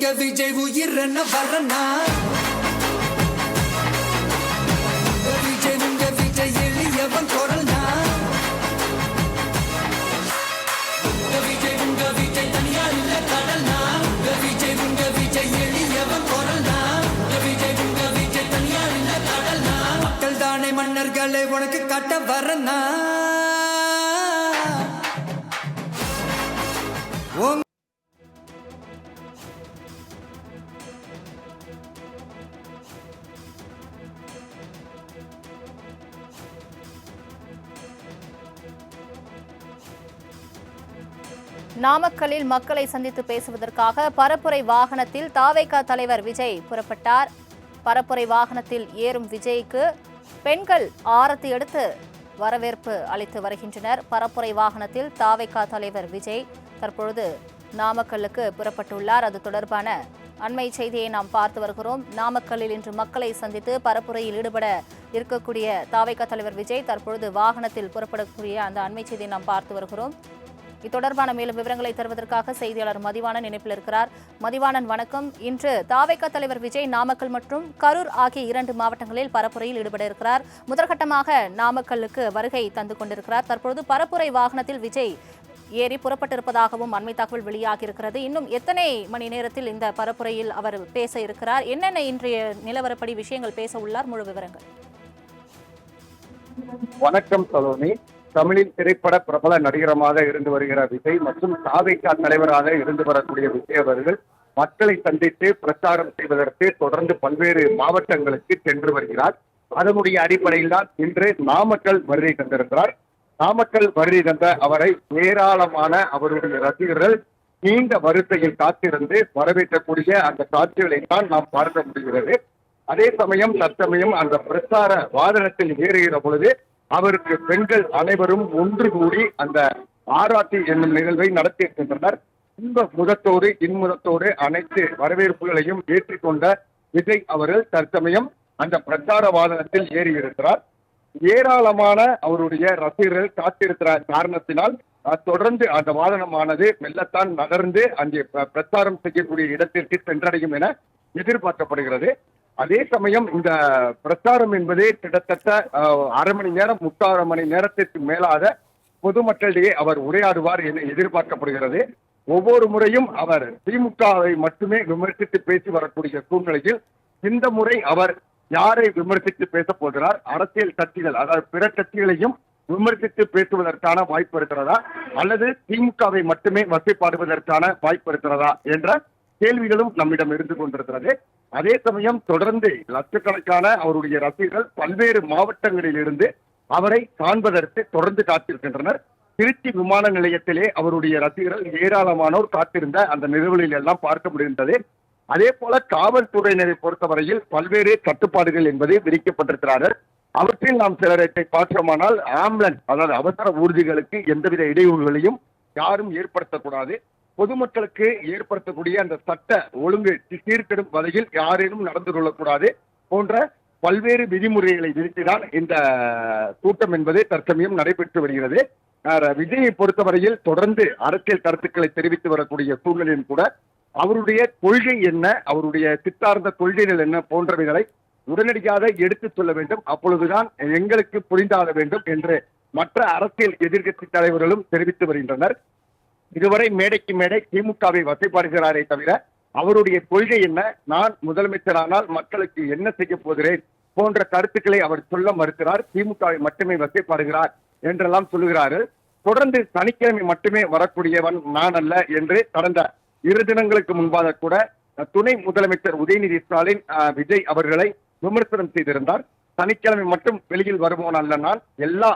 எங்க விஜய் உயிரன வரனா விஜய் உங்க விஜய் எளியவன் குரல்னா? விஜய் உங்க விஜய் இல்ல கடல்னா? விஜய் உங்க விஜய் எளியவன் குரல்னா? விஜய் உங்க விஜய் இல்ல கடல்னா? மக்கள் தானே மன்னர்களை உனக்கு கட்ட வரனா நாமக்கல்லில் மக்களை சந்தித்து பேசுவதற்காக பரப்புரை வாகனத்தில் தாவைக்கா தலைவர் விஜய் புறப்பட்டார். பரப்புரை வாகனத்தில் ஏறும் விஜய்க்கு பெண்கள் ஆரத்தி எடுத்து வரவேற்பு அளித்து வருகின்றனர். பரப்புரை வாகனத்தில் தாவைக்கா தலைவர் விஜய் தற்பொழுது நாமக்கல்லுக்கு புறப்பட்டுள்ளார். அது தொடர்பான அண்மை செய்தியை நாம் பார்த்து வருகிறோம். நாமக்கல்லில் இன்று மக்களை சந்தித்து பரப்புரையில் ஈடுபட இருக்கக்கூடிய தாவைக்கா தலைவர் விஜய் தற்பொழுது வாகனத்தில் புறப்படக்கூடிய அந்த அண்மை செய்தியை நாம் பார்த்து வருகிறோம். இது தொடர்பான மேலும் விவரங்களை தருவதற்காக செய்தியாளர் மதிவாணன் இணைப்பில் இருக்கிறார். மதிவாணன் வணக்கம். இன்று தாவேக தலைவர் விஜய் நாமக்கல் மற்றும் கரூர் ஆகிய இரண்டு மாவட்டங்களில் பரப்புரையில் ஈடுபட இருக்கிறார். முதற்கட்டமாக நாமக்கல்லுக்கு வருகை தந்து கொண்டிருக்கிறார். தற்பொழுது பரப்புரை வாகனத்தில் விஜய் ஏறி புறப்பட்டிருப்பதாகவும் அண்மை தகவல் வெளியாகி இருக்கிறது இன்னும் எத்தனை மணி நேரத்தில் இந்த பரப்புரையில் அவர் பேச இருக்கிறார்? என்னென்ன இன்றைய நிலவரப்படி விஷயங்கள் பேச உள்ளார்? முழு விவரங்கள். வணக்கம் சலோனி. தமிழின் திரைப்பட பிரபல நடிகரமாக இருந்து வருகிற விஜய் மற்றும் சாவைக்கா தலைவராக இருந்து வரக்கூடிய விஜய் அவர்கள் மக்களை சந்தித்து பிரச்சாரம் செய்வதற்கு தொடர்ந்து பல்வேறு மாவட்டங்களுக்கு சென்று வருகிறார். அதனுடைய அடிப்படையில் தான் இன்று நாமக்கல் வருகை தந்திருக்கிறார். நாமக்கல் வருகை தந்த அவரை ஏராளமான அவருடைய ரசிகர்கள் நீண்ட வரிசையில் காத்திருந்து வரவேற்கக்கூடிய அந்த காட்சிகளை தான் நாம் பார்க்க முடிகிறது. அதே சமயம் தற்சமயம் அந்த பிரச்சார வாகனத்தில் ஏறுகிற பொழுது அவருக்கு பெண்கள் அனைவரும் ஒன்று கூடி அந்த ஆராத்தி என்னும் நிகழ்வை நடத்தியிருக்கின்றனர் இன்ப முதத்தோடு இன்முதத்தோடு அனைத்து வரவேற்புகளையும் ஏற்றிக்கொண்ட விஜய் அவர்கள் தற்சமயம் அந்த பிரச்சார வாகனத்தில் ஏறியிருக்கிறார். ஏராளமான அவருடைய ரசிகர்கள் காத்திருக்கிற காரணத்தினால் தொடர்ந்து அந்த வாகனமானது மெல்லத்தான் நகர்ந்து அங்கே பிரச்சாரம் செய்யக்கூடிய இடத்திற்கு சென்றடையும் என எதிர்பார்க்கப்படுகிறது. அதே சமயம் இந்த பிரச்சாரம் என்பதே கிட்டத்தட்ட அரை மணி நேரம் முக்கால் மணி நேரத்திற்கு மேலாக பொதுமக்களிடையே அவர் உரையாடுவார் என எதிர்பார்க்கப்படுகிறது. ஒவ்வொரு முறையும் அவர் திமுகவை மட்டுமே விமர்சித்து பேசி வரக்கூடிய சூழ்நிலையில் இந்த முறை அவர் யாரை விமர்சித்து பேசப் போகிறார்? அரசியல் கட்சிகள் அதாவது பிற கட்சிகளையும் விமர்சித்து பேசுவதற்கான வாய்ப்பு இருக்கிறதா? அல்லது திமுகவை மட்டுமே வசைப்பாடுவதற்கான வாய்ப்பு இருக்கிறதா? என்ற கேள்விகளும் நம்மிடம் இருந்து கொண்டிருக்கிறது. அதே சமயம் தொடர்ந்து லட்சக்கணக்கான அவருடைய ரசிகர்கள் பல்வேறு மாவட்டங்களில் இருந்து அவரை காண்பதற்கு தொடர்ந்து காத்திருக்கின்றனர். திருச்சி விமான நிலையத்திலே அவருடைய ரசிகர்கள் ஏராளமானோர் காத்திருந்த அந்த நிகழ்வுகளில் எல்லாம் பார்க்க முடிகின்றது அதே போல காவல்துறையினரை பொறுத்தவரையில் பல்வேறு கட்டுப்பாடுகள் என்பது விதிக்கப்பட்டிருக்கிறார்கள். அவற்றில் நாம் சிலரை பார்த்தோமானால் ஆம்புலன்ஸ் அதாவது அவசர ஊர்திகளுக்கு எந்தவித இடையூறுகளையும் யாரும் ஏற்படுத்தக்கூடாது. பொதுமக்களுக்கு ஏற்படுத்தக்கூடிய அந்த சட்ட ஒழுங்கு சீர்கெடும் வகையில் யாரேனும் நடந்து கொள்ளக்கூடாது போன்ற பல்வேறு விதிமுறைகளை விதித்துதான் இந்த கூட்டம் என்பது தற்சமயம் நடைபெற்று வருகிறது. விஜயை பொறுத்தவரையில் தொடர்ந்து அரசியல் கருத்துக்களை தெரிவித்து வரக்கூடிய சூழ்நிலையும் கூட அவருடைய கொள்கை என்ன அவருடைய சித்தார்ந்த கொள்கைகள் என்ன போன்றவைகளை உடனடியாக எடுத்துச் சொல்ல வேண்டும். அப்பொழுதுதான் எங்களுக்கு புரிந்தாக வேண்டும் என்று மற்ற அரசியல் எதிர்கட்சி தலைவர்களும் தெரிவித்து வருகின்றனர். இதுவரை மேடைக்கு மேடை திமுகவை வசைப்பாடுகிறாரே தவிர அவருடைய கொள்கை என்ன நான் முதலமைச்சரானால் மக்களுக்கு என்ன செய்ய போகிறேன் போன்ற கருத்துக்களை அவர் சொல்ல மறுக்கிறார். திமுகவை மட்டுமே வசைப்பாடுகிறார் என்றெல்லாம் சொல்லுகிறாரு. தொடர்ந்து சனிக்கிழமை மட்டுமே வரக்கூடியவன் நான் அல்ல என்று கடந்த இரு தினங்களுக்கு முன்பாக கூட துணை முதலமைச்சர் உதயநிதி ஸ்டாலின் விஜய் அவர்களை விமர்சனம் செய்திருந்தார். சனிக்கிழமை மட்டும் வெளியில் வருவோன் அல்ல நான். எல்லா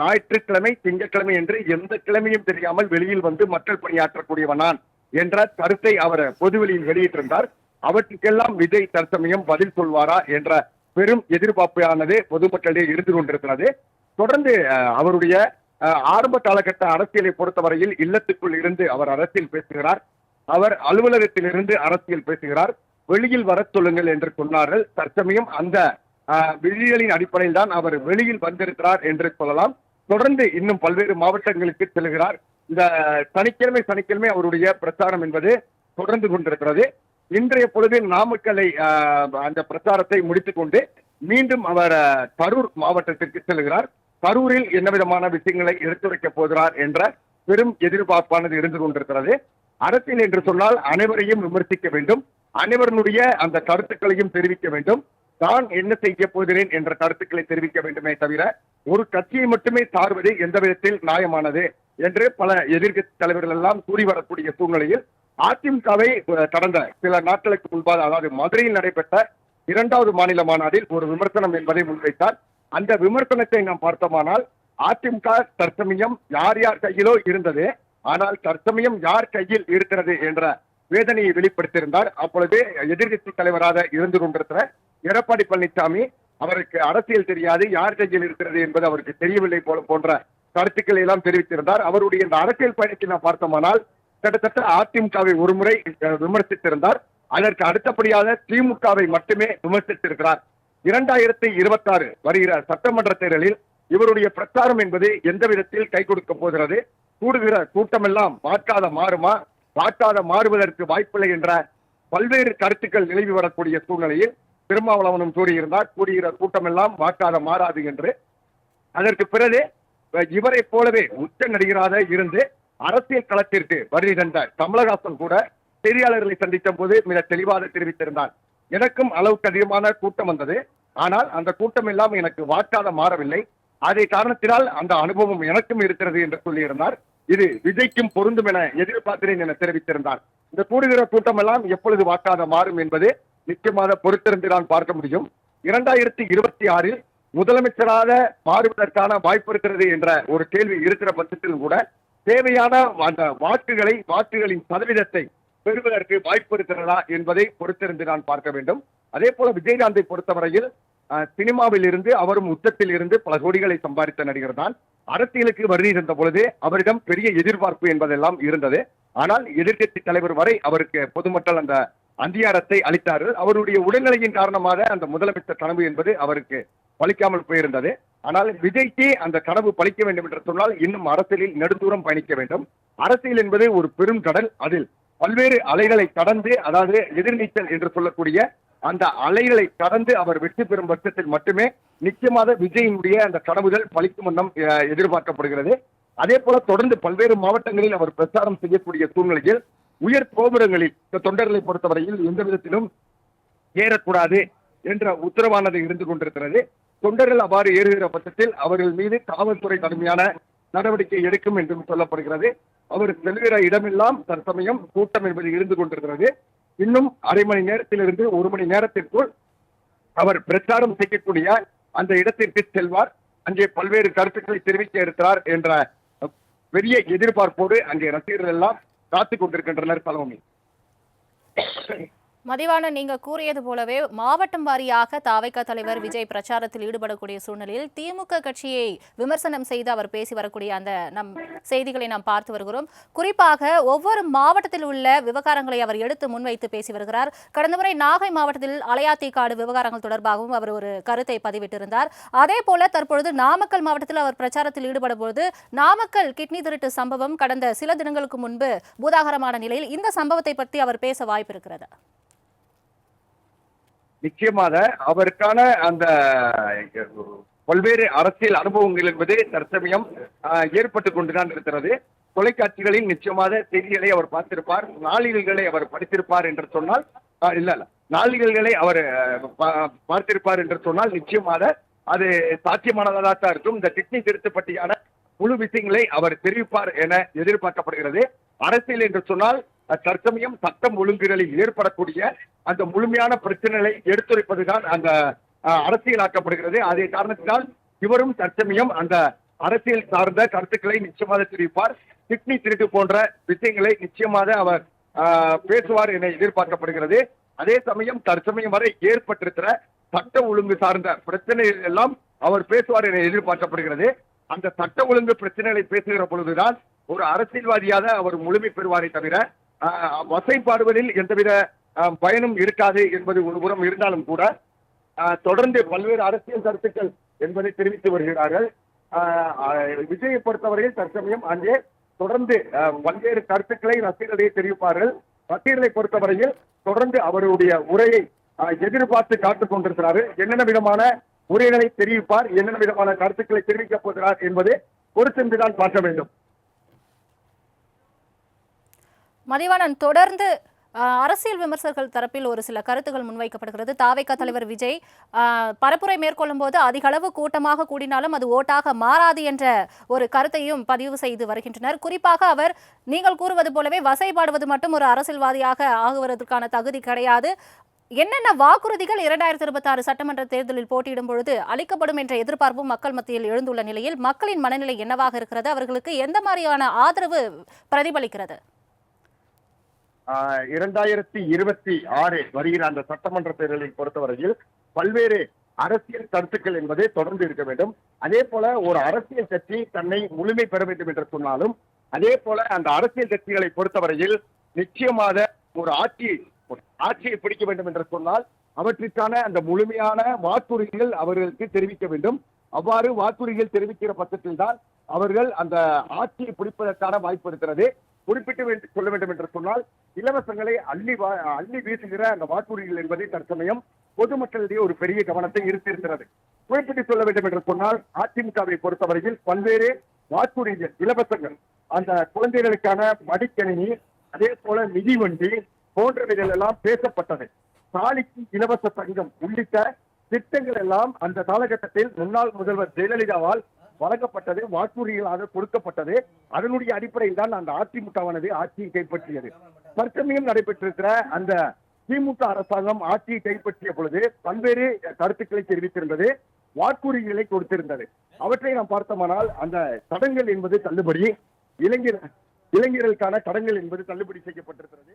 ஞாயிற்றுக்கிழமை திங்கட்கிழமை என்று எந்த கிழமையும் தெரியாமல் வெளியில் வந்து மக்கள் பணியாற்றக்கூடியவனான் என்ற கருத்தை அவர் பொதுவெளியில் வெளியிட்டிருந்தார். அவற்றுக்கெல்லாம் விஜய் தற்சமயம் பதில் சொல்வாரா என்ற பெரும் எதிர்பார்ப்பானது பொதுமக்களிடையே இருந்து கொண்டிருக்கிறது. தொடர்ந்து அவருடைய ஆரம்ப காலகட்ட அரசியலை பொறுத்தவரையில் இல்லத்துக்குள் இருந்து அவர் அரசியல் பேசுகிறார். அவர் அலுவலகத்திலிருந்து அரசியல் பேசுகிறார். வெளியில் வரச் சொல்லுங்கள் என்று சொன்னார்கள். தற்சமயம் அந்த விழியலின் அடிப்படையில் தான் அவர் வெளியில் வந்திருக்கிறார் என்று சொல்லலாம். தொடர்ந்து இன்னும் பல்வேறு மாவட்டங்களுக்கு செல்கிறார். இந்த சனிக்கிழமை சனிக்கிழமை அவருடைய பிரச்சாரம் என்பது தொடர்ந்து கொண்டிருக்கிறது. இன்றைய பொழுது நாமக்கலை அந்த பிரச்சாரத்தை முடித்துக்கொண்டு மீண்டும் அவர் கரூர் மாவட்டத்திற்கு செல்கிறார். கரூரில் என்ன விதமான விஷயங்களை எடுத்துரைக்கப் போகிறார் என்ற பெரும் எதிர்பார்ப்பானது இருந்து கொண்டிருக்கிறது. அரசியல் என்று சொன்னால் அனைவரையும் விமர்சிக்க வேண்டும். அனைவருடைய அந்த கருத்துக்களையும் தெரிவிக்க வேண்டும். நான் என்ன செய்ய போகிறேன் என்ற கருத்துக்களை தெரிவிக்க வேண்டுமே தவிர ஒரு கட்சியை மட்டுமே சார்வது எந்த விதத்தில் நியாயமானது என்று பல எதிர்கட்சி தலைவர்கள் எல்லாம் கூறி வரக்கூடிய சூழ்நிலையில் அதிமுகவை கடந்த சில நாட்களுக்கு முன்பாக அதாவது மதுரையில் நடைபெற்ற இரண்டாவது மாநில மாநாட்டில் ஒரு விமர்சனம் என்பதை முன்வைத்தார். அந்த விமர்சனத்தை நாம் பார்த்தோமானால் அதிமுக தற்சமயம் யார் யார் கையிலோ இருந்தது ஆனால் தற்சமயம் யார் கையில் இருக்கிறது என்ற வேதனையை வெளிப்படுத்தியிருந்தார். அப்பொழுது எதிர்க்கட்சி தலைவராக இருந்து கொண்டிருக்கிற எடப்பாடி பழனிசாமி அவருக்கு அரசியல் தெரியாது யார் கையில் இருக்கிறது என்பது அவருக்கு தெரியவில்லை போல போன்ற கருத்துக்களை எல்லாம் தெரிவித்திருந்தார். அவருடைய இந்த அரசியல் பயணத்தை நாம் பார்த்தோமானால் கிட்டத்தட்ட அதிமுகவை ஒருமுறை விமர்சித்திருந்தார். அதற்கு அடுத்தபடியாக திமுகவை மட்டுமே விமர்சித்திருக்கிறார். இரண்டாயிரத்தி இருபத்தி ஆறு வருகிற சட்டமன்ற தேர்தலில் இவருடைய பிரச்சாரம் என்பது எந்த விதத்தில் கை கொடுக்க போகிறது? கூடுகிற கூட்டமெல்லாம் வாக்காத மாறுமா? வாக்காத மாறுவதற்கு வாய்ப்பில்லை என்ற பல்வேறு கருத்துக்கள் நிலவி வரக்கூடிய சூழ்நிலையில் திருமாவளவனும் கூறியிருந்தார் கூடுகிற கூட்டமெல்லாம் வாக்காக மாறாது என்று. அதற்கு பிறகு இவரை இவரைப் போலவே உச்ச நடிகராக இருந்து அரசியல் களத்திற்கு வருகை தந்தார். கமலஹாசன் கூட செய்தியாளர்களை சந்தித்த போது மிக தெளிவாக தெரிவித்திருந்தார். எனக்கும் அளவுக்கு அதிகமான கூட்டம் வந்தது. ஆனால் அந்த கூட்டம் எல்லாம் எனக்கு வாக்காக மாறவில்லை. அதை காரணத்தினால் அந்த அனுபவம் எனக்கும் இருக்கிறது என்று சொல்லியிருந்தார். இது விஜய்க்கும் பொருந்தும் என எதிர்பார்க்கிறேன் என தெரிவித்திருந்தார். இந்த கூடுகிற கூட்டம் எல்லாம் எப்பொழுது வாக்காக மாறும் என்பது நிச்சயமாக பொறுத்திருந்து நான் பார்க்க முடியும். இரண்டாயிரத்தி இருபத்தி ஆறில் முதலமைச்சராக மாறுவதற்கான வாய்ப்பு இருக்கிறது என்ற ஒரு கேள்வி இருக்கிற பட்சத்தில் கூட தேவையான அந்த வாக்குகளை வாக்குகளின் சதவீதத்தை பெறுவதற்கு வாய்ப்பு இருக்கிறதா என்பதை பொறுத்திருந்து நான் பார்க்க வேண்டும். அதே போல விஜயகாந்தை பொறுத்தவரையில் சினிமாவில் இருந்து அவரும் உச்சத்தில் இருந்து பல கோடிகளை சம்பாதித்த நடிகர் தான். அரசியலுக்கு வருகை இருந்த பொழுது அவரிடம் பெரிய எதிர்பார்ப்பு என்பதெல்லாம் இருந்தது. ஆனால் எதிர்கட்சி தலைவர் வரை அவருக்கு பொதுமக்கள் அந்த அந்தியாரத்தை அளித்தார்கள் அவருடைய உடல்நிலையின் காரணமாக அந்த முதலமைச்சர் கனவு என்பது அவருக்கு பலிக்காமல் போயிருந்தது. ஆனால் விஜய்க்கு அந்த கனவு பலிக்க வேண்டும் என்று சொன்னால் இன்னும் அரசியலில் நெடுந்தூரம் பயணிக்க வேண்டும். அரசியல் என்பது ஒரு பெரும் கடல். அதில் பல்வேறு அலைகளை கடந்து அதாவது எதிர்நீச்சல் என்று சொல்லக்கூடிய அந்த அலைகளை கடந்து அவர் வெற்றி பெறும் பட்சத்தில் மட்டுமே நிச்சயமாக விஜயினுடைய அந்த கனவுகள் பலிக்கும் வண்ணம் எதிர்பார்க்கப்படுகிறது. அதே போல தொடர்ந்து பல்வேறு மாவட்டங்களில் அவர் பிரச்சாரம் செய்யக்கூடிய சூழ்நிலையில் உயர் கோபுரங்களில் இந்த தொண்டர்களை பொறுத்தவரையில் எந்த விதத்திலும் ஏறக்கூடாது என்ற உத்தரவானது இருந்து கொண்டிருக்கிறது. தொண்டர்கள் அவ்வாறு ஏறுகிற பட்சத்தில் அவர்கள் மீது காவல்துறை கடுமையான நடவடிக்கை எடுக்கும் என்றும் சொல்லப்படுகிறது. அவர் செல்கிற இடமெல்லாம் தற்சமயம் கூட்டம் என்பது இருந்து கொண்டிருக்கிறது. இன்னும் அரை மணி நேரத்திலிருந்து ஒரு மணி நேரத்திற்குள் அவர் பிரச்சாரம் செய்யக்கூடிய அந்த இடத்திற்கு செல்வார். அங்கே பல்வேறு கருத்துக்களை தெரிவிக்க இருக்கிறார் என்ற பெரிய எதிர்பார்ப்போடு அங்கே ரசிகர்கள் எல்லாம் காத்துக் கொண்டிருக்கின்றனர் பலவமி மதிவான நீங்க கூறியது போலவே மாவட்டம் வாரியாக தாவைக்கா தலைவர் விஜய் பிரச்சாரத்தில் ஈடுபடக்கூடிய சூழ்நிலையில் திமுக கட்சியை விமர்சனம் செய்து அவர் பேசி வரக்கூடிய அந்த நம் செய்திகளை நாம் பார்த்து வருகிறோம். குறிப்பாக ஒவ்வொரு மாவட்டத்தில் உள்ள விவகாரங்களை அவர் எடுத்து முன்வைத்து பேசி வருகிறார். கடந்த முறை நாகை மாவட்டத்தில் அலையாத்திக்காடு விவகாரங்கள் தொடர்பாகவும் அவர் ஒரு கருத்தை பதிவிட்டிருந்தார். அதே போல தற்பொழுது நாமக்கல் மாவட்டத்தில் அவர் பிரச்சாரத்தில் ஈடுபடும் போது நாமக்கல் கிட்னி திருட்டு சம்பவம் கடந்த சில தினங்களுக்கு முன்பு பூதாகரமான நிலையில் இந்த சம்பவத்தை பற்றி அவர் பேச வாய்ப்பு இருக்கிறது? நிச்சயமாக அவருக்கான அந்த பல்வேறு அரசியல் அனுபவங்கள் என்பது தற்சமயம் ஆஹ், ஏற்பட்டு கொண்டுதான் இருக்கிறது. தொலைக்காட்சிகளில் நிச்சயமாக செய்திகளை அவர் பார்த்திருப்பார் நாளிதழ்களை அவர் படித்திருப்பார் என்று சொன்னால் இல்ல இல்ல நாளிதழ்களை அவர் பார்த்திருப்பார் என்று சொன்னால் நிச்சயமாக அது சாத்தியமானதாக தான் இருக்கும். இந்த கிட்னி திருத்து பற்றியான முழு விஷயங்களை அவர் தெரிவிப்பார் என எதிர்பார்க்கப்படுகிறது. அரசியல் என்று சொன்னால் தற்சமயம் சட்டம் ஒழுங்குகளில் ஏற்படக்கூடிய அந்த முழுமையான பிரச்சனைகளை எடுத்துரைப்பதுதான் அந்த அரசியலாக்கப்படுகிறது. அதே காரணத்தினால் இவரும் தற்சமயம் அந்த அரசியல் சார்ந்த கருத்துக்களை நிச்சயமாக தெரிவிப்பார். கிட்னி திருட்டு போன்ற விஷயங்களை நிச்சயமாக அவர் ஆஹ், பேசுவார் என எதிர்பார்க்கப்படுகிறது. அதே சமயம் தற்சமயம் வரை ஏற்பட்டிருக்கிற சட்ட ஒழுங்கு சார்ந்த பிரச்சனைகள் எல்லாம் அவர் பேசுவார் என எதிர்பார்க்கப்படுகிறது. அந்த சட்ட ஒழுங்கு பிரச்சனைகளை பேசுகிற பொழுதுதான் ஒரு அரசியல்வாதியாக அவர் முழுமை பெறுவாரே தவிர வசைப்பாடுவதில் எந்தவித பயனும் இருக்காது என்பது ஒருபுறம் இருந்தாலும் கூட தொடர்ந்து பல்வேறு அரசியல் கருத்துக்கள் என்பதை தெரிவித்து வருகிறார்கள். விஜயை பொறுத்தவரையில் தற்சமயம் அங்கே தொடர்ந்து பல்வேறு கருத்துக்களை ரசிகர்களிடையே தெரிவிப்பார்கள். ரசிகர்களை பொறுத்தவரையில் தொடர்ந்து அவருடைய உரையை எதிர்பார்த்து காத்துக் கொண்டிருக்கிறார்கள். என்னென்ன விதமான உரைகளை தெரிவிப்பார் என்னென்ன விதமான கருத்துக்களை தெரிவிக்கப் போகிறார் என்பதை பொறுத்திருந்துதான் பார்க்க வேண்டும். மதிவாணன் தொடர்ந்து அரசியல் விமர்சகர்கள் தரப்பில் ஒரு சில கருத்துகள் முன்வைக்கப்படுகிறது. தாவைக்கா தலைவர் விஜய் பரப்புரை மேற்கொள்ளும் போது அதிக அளவு கூட்டமாக கூடினாலும் அது ஓட்டாக மாறாது என்ற ஒரு கருத்தையும் பதிவு செய்து வருகின்றனர். குறிப்பாக அவர் நீங்கள் கூறுவது போலவே வசைபாடுவது மட்டும் ஒரு அரசியல்வாதியாக ஆகுவதற்கான தகுதி கிடையாது. என்னென்ன வாக்குறுதிகள் இரண்டாயிரத்தி இருபத்தாறு சட்டமன்ற தேர்தலில் போட்டியிடும் பொழுது அளிக்கப்படும் என்ற எதிர்பார்ப்பும் மக்கள் மத்தியில் எழுந்துள்ள நிலையில் மக்களின் மனநிலை என்னவாக இருக்கிறது? அவர்களுக்கு எந்த மாதிரியான ஆதரவு பிரதிபலிக்கிறது? இரண்டாயிரத்தி இருபத்தி ஆறு வருகிற அந்த சட்டமன்ற தேர்தலை பொறுத்தவரையில் பல்வேறு அரசியல் கருத்துக்கள் என்பது தொடர்ந்து இருக்க வேண்டும். அதே போல ஒரு அரசியல் கட்சி தன்னை முழுமை பெற வேண்டும் என்று சொன்னாலும் அதே போல அந்த அரசியல் கட்சிகளை பொறுத்தவரையில் நிச்சயமாக ஒரு ஆட்சி ஒரு ஆட்சியை பிடிக்க வேண்டும் என்று சொன்னால் அவற்றிற்கான அந்த முழுமையான வாக்குறுதிகள் அவர்களுக்கு தெரிவிக்க வேண்டும். அவ்வாறு வாக்குறுதிகள் தெரிவிக்கிற பட்சத்தில் தான் அவர்கள் அந்த ஆட்சியை பிடிப்பதற்கான வாய்ப்பு இருக்கிறது. குறிப்பிட்டு வேண்டும் சொல்ல வேண்டும் என்று சொன்னால் இலவசங்களை அள்ளி அள்ளி வீசுகிற அந்த வாக்குறுதிகள் என்பதை தற்சமயம் பொதுமக்களிடையே ஒரு பெரிய கவனத்தை ஈர்த்திருக்கிறது குறிப்பிட்டு சொல்ல வேண்டும் என்று சொன்னால் அதிமுகவை பொறுத்தவரையில் பல்வேறு வாக்குறுதிகள் இலவசங்கள் அந்த குழந்தைகளுக்கான மடிக்கணினி அதே போல மிதிவண்டி போன்றவைகள் எல்லாம் பேசப்பட்டது. தாலிக்கு இலவச தங்கம் உள்ளிட்ட திட்டங்கள் எல்லாம் அந்த காலகட்டத்தில் முன்னாள் முதல்வர் ஜெயலலிதாவால் வழங்கப்பட்டது வாக்குறுதிகளாக கொடுக்கப்பட்டது. அதனுடைய அடிப்படையில் தான் அந்த அதிமுகவானது ஆட்சியை கைப்பற்றியது. தற்சமயம் நடைபெற்றிருக்கிற அந்த திமுக அரசாங்கம் ஆட்சியை கைப்பற்றிய பொழுது பல்வேறு கருத்துக்களை தெரிவித்திருந்தது வாக்குறுதிகளை கொடுத்திருந்தது. அவற்றை நாம் பார்த்தோமானால் அந்த தடங்கள் என்பது தள்ளுபடி இளைஞர் இளைஞர்களுக்கான தடங்கள் என்பது தள்ளுபடி செய்யப்பட்டிருக்கிறது.